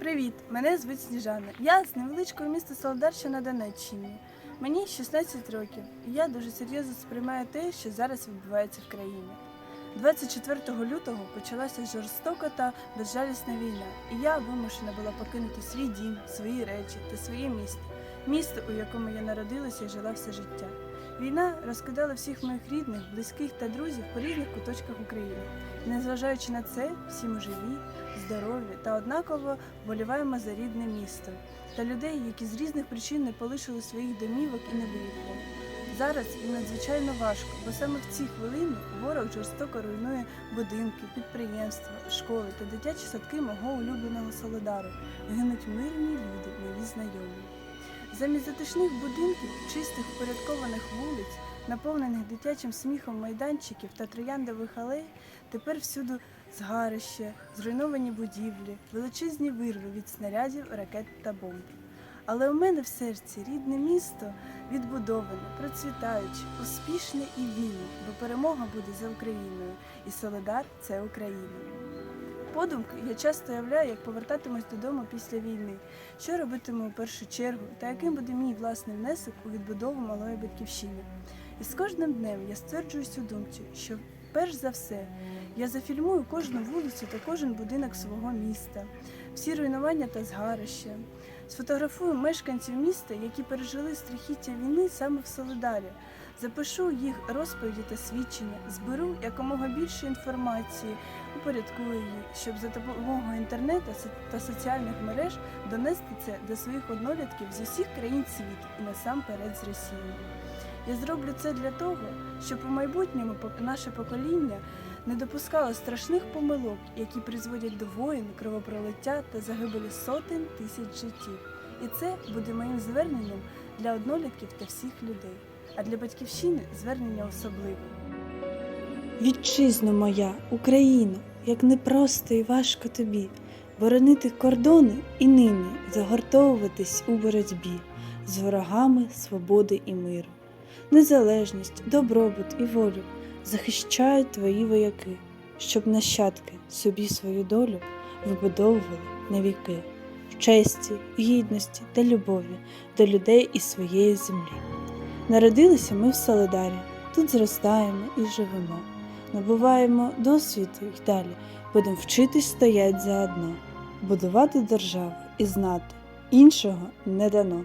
Привіт! Мене звуть Сніжана. Я з невеличкого міста Солодар, на Донеччині. Мені 16 років, і я дуже серйозно сприймаю те, що зараз відбувається в країні. 24 лютого почалася жорстока та безжалісна війна, і я вимушена була покинути свій дім, свої речі та своє місто, місто, у якому я народилася і жила все життя. Війна розкидала всіх моїх рідних, близьких та друзів по різних куточках України. І незважаючи на це, всі ми живі, здорові та однаково вболіваємо за рідне місто та людей, які з різних причин не полишили своїх домівок і не виїхали. Зараз їм надзвичайно важко, бо саме в ці хвилини ворог жорстоко руйнує будинки, підприємства, школи та дитячі садки мого улюбленого Солодару. Гинуть мирні люди, нові знайомі. Замість затишних будинків, чистих впорядкованих вулиць, наповнених дитячим сміхом майданчиків та трояндових алей, тепер всюди згарище, зруйновані будівлі, величезні вирви від снарядів, ракет та бомб. Але у мене в серці рідне місто відбудоване, процвітаюче, успішне і вільне, бо перемога буде за Україною, і Соледар це Україна. Подумки я часто уявляю, як повертатимусь додому після війни, що робитиму у першу чергу, та яким буде мій власний внесок у відбудову малої батьківщини. І з кожним днем я стверджуюсь у думці, що перш за все я зафільмую кожну вулицю та кожен будинок свого міста, всі руйнування та згарища. Сфотографую мешканців міста, які пережили страхіття війни саме в Солидарі. Запишу їх розповіді та свідчення, зберу якомога більше інформації, упорядкую її, щоб за допомогою інтернету та соціальних мереж донести це до своїх однолітків з усіх країн світу і насамперед з Росії. Я зроблю це для того, щоб у майбутньому наше покоління не допускало страшних помилок, які призводять до воїн, кровопролиття та загибелі сотень тисяч життів. І це буде моїм зверненням для однолітків та всіх людей. А для батьківщини звернення особливе. Вітчизно моя, Україно, як непросто і важко тобі боронити кордони і нині загортовуватись у боротьбі з ворогами свободи і миру. Незалежність, добробут і волю захищають твої вояки, щоб нащадки собі свою долю вибудовували на віки в честі, гідності та любові до людей і своєї землі. Народилися ми в Солидарі, тут зростаємо і живемо набуваємо досвіду й далі, будемо вчитись стоять заодно, будувати державу і знати, іншого не дано.